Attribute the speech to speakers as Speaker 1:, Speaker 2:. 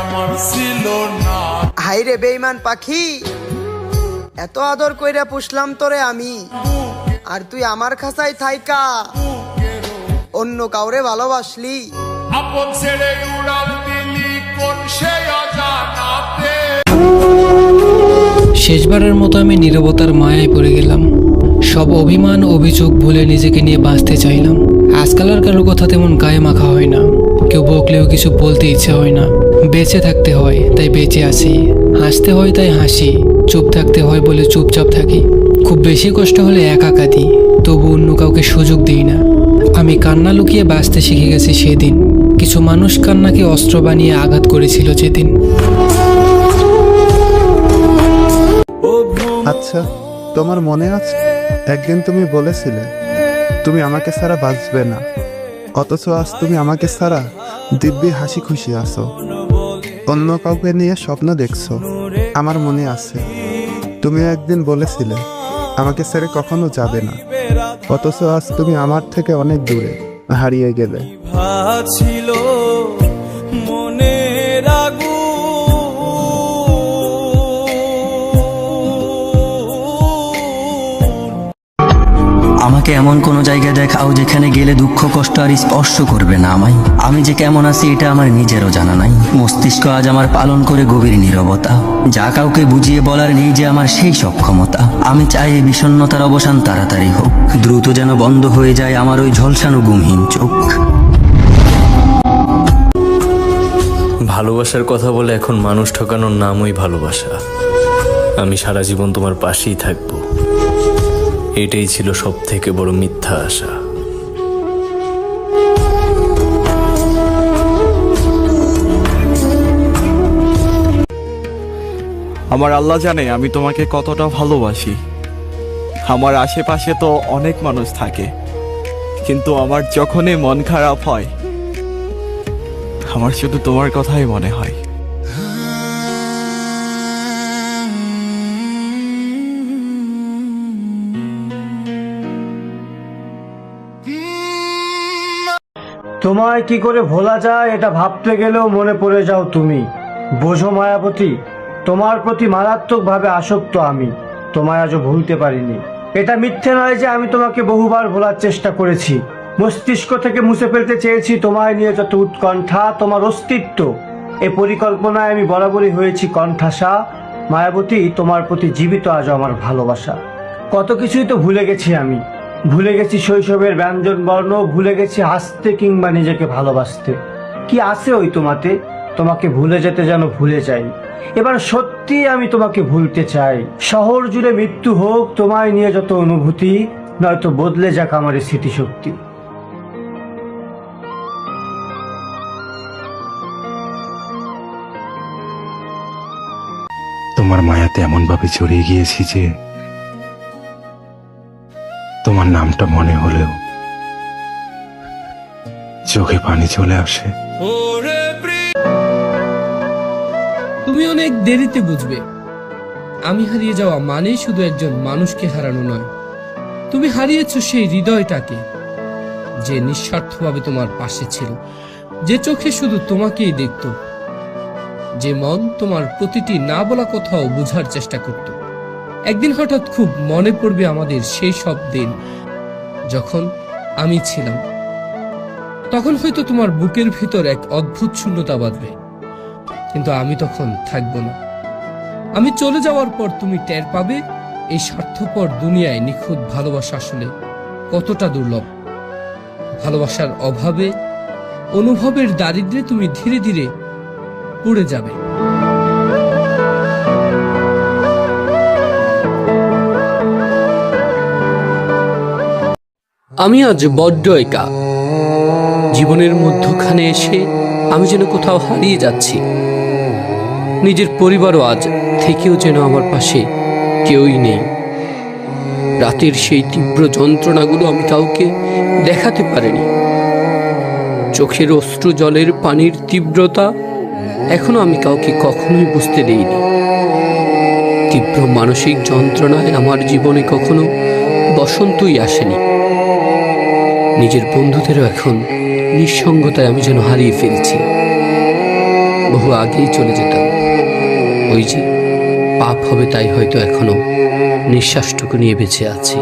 Speaker 1: আমার ছিল না।
Speaker 2: হাইরে বেইমান পাখি এত আদর কইরা পুষলাম তোরে আমি আর তুই আমার খাসায় থাইকা অন্য কাউরে ভালোবাসলি।
Speaker 1: আপন ছেড়ে উড়াল দিলি কোন সে অজানাতে।
Speaker 3: শেষবারের মতো আমি নীরবতার মায়ায় পড়ে গেলাম। সব অভিমান অভিযোগ ভুলে নিজেকে নিয়ে বাঁচতে চাইলাম। আজকাল আর কারোর কথা তেমন গায়ে মাখা হয় না। কেউ বকলেও কিছু বলতে ইচ্ছে হয় না। বেঁচে থাকতে হয়, তাই বেঁচে আসি। হাসতে হয়, তাই হাসি। চুপ থাকতে হয় বলে চুপচাপ থাকি। খুব বেশি কষ্ট হলে একা কাঁদি তবু অন্য কাউকে সুযোগ দিই না। আমি কান্না লুকিয়ে বাঁচতে শিখে গেছি সেদিন। কিছু মানুষ কান্নাকে অস্ত্র বানিয়ে আঘাত করেছিল যেদিন।
Speaker 4: আচ্ছা তোমার মনে আছে? একদিন তুমি বলেছিলে, তুমি আমাকে ছাড়া বাঁচবে না। অথচ আজ তুমি আমাকে ছাড়া দিব্যি হাসি খুশি আছো। অন্য কাউকে নিয়ে স্বপ্ন দেখছ। আমার মনে আছে তুমি একদিন বলেছিলে, আমাকে ছেড়ে কখনো যাবে না। অথচ আজ তুমি আমার থেকে অনেক দূরে হারিয়ে গেলে।
Speaker 5: ছিল
Speaker 6: আমাকে এমন কোনো জায়গায় দেখাও যেখানে গেলে দুঃখ, কষ্ট আর স্পর্শ করবে না আমায়। আমি যে কেমন আছি, এটা আমার নিজেরও জানা নাই। মস্তিষ্ক আজ আমার পালন করে গভীর নীরবতা। যা কাউকে বুঝিয়ে বলার নেই যে আমার সেই সক্ষমতা। আমি চাই এই বিষণ্ণতার অবসান তাড়াতাড়ি হোক। দ্রুত যেন বন্ধ হয়ে যায় আমার ওই ঝলসানো গুমহীন চোখ।
Speaker 7: ভালোবাসার কথা বলে এখন মানুষ ঠকানোর নামই ভালোবাসা। আমি সারা জীবন তোমার পাশেই থাকব। এটাই ছিল সব থেকে বড় মিথ্যা আশা।
Speaker 5: আমার আল্লাহ জানে আমি তোমাকে কতটা ভালোবাসি। আমার আশেপাশে তো অনেক মানুষ থাকে, কিন্তু আমার যখনই মন খারাপ হয়, আমার শুধু তোমার কথাই মনে হয়।
Speaker 8: তোমায় কি করে ভোলা যায় এটা ভাবতে গেলেও মনে পড়ে যাও তুমি। বোঝো মায়াবতী, তোমার প্রতি মারাত্মকভাবে আসক্ত আমি। তোমায় আজও ভুলতে পারিনি। এটা মিথ্যে নয় যে আমি তোমাকে বহুবার ভোলার চেষ্টা করেছি। মস্তিষ্ক থেকে মুছে ফেলতে চেয়েছি তোমায় নিয়ে যত উৎকণ্ঠা, তোমার অস্তিত্ব। এ পরিকল্পনায় আমি বরাবরই হয়েছি কণ্ঠাসা। মায়াবতী, তোমার প্রতি জীবিত আজও আমার ভালোবাসা। কত কিছুই তো ভুলে গেছি আমি। ভুলে গেছি শৈশবের ব্যঞ্জন বর্ণ, ভুলে গেছি হাসতে কিংবা নিজেকে ভালোবাসতে। কি আছে ওই তোমাতে? তোমাকে ভুলে যেতে যেন ভুলে যাই। এবার সত্যি আমি তোমাকে ভুলতে চাই। শহর জুড়ে মৃত্যু হোক, তোমায় নিয়ে যত অনুভূতি, নয়তো বদলে যাক আমার স্মৃতিশক্তি।
Speaker 9: তোমার মায়াতে এমনভাবে জড়িয়ে গিয়েছি যে তোমার নামটা মনে হলেও চোখে পানি চলে আসে।
Speaker 3: তুমি অনেক দেরিতে বুঝবে। আমি হারিয়ে যাওয়া মানেই শুধু একজন মানুষকে হারানো নয়। তুমি হারিয়েছ সেই হৃদয়টাকে যে নিঃস্বার্থভাবে তোমার পাশে ছিল যে চোখে শুধু তোমাকেই দেখত যে মন তোমার প্রতিটি না বলা কথাও বোঝার চেষ্টা করত। একদিন হঠাৎ খুব মনে পড়বে আমাদের সেই সব দিন যখন আমি ছিলাম। তখন হয়তো তোমার বুকের ভিতর এক অদ্ভুত শূন্যতা বাঁধবে, কিন্তু আমি তখন থাকব না। আমি চলে যাওয়ার পর তুমি টের পাবে এই স্বার্থপর দুনিয়ায় নিখুঁত ভালোবাসা আসলে কতটা দুর্লভ। ভালোবাসার অভাবে, অনুভবের দারিদ্রে তুমি ধীরে ধীরে পড়ে যাবে। আমি আজ বড্ড একা। জীবনের মধ্যখানে এসে আমি যেন কোথাও হারিয়ে যাচ্ছি। নিজের পরিবারও আজ থেকেও যেন আমার পাশে কেউই নেই। রাতের সেই তীব্র যন্ত্রণাগুলো আমি কাউকে দেখাতে পারিনি। চোখের অশ্রু জলের পানির তীব্রতা এখনও আমি কাউকে কখনোই বুঝতে দেইনি। তীব্র মানসিক যন্ত্রণায় আমার জীবনে কখনো বসন্তই আসেনি। নিজের বন্ধুদেরও এখন নিঃসঙ্গতায় আমি যেন হারিয়ে ফেলছি।
Speaker 10: বহু আগেই চলে যেতাম। ওই যে পাপ হবে তাই হয়তো এখনও নিঃশ্বাসটুকু নিয়ে বেঁচে আছি।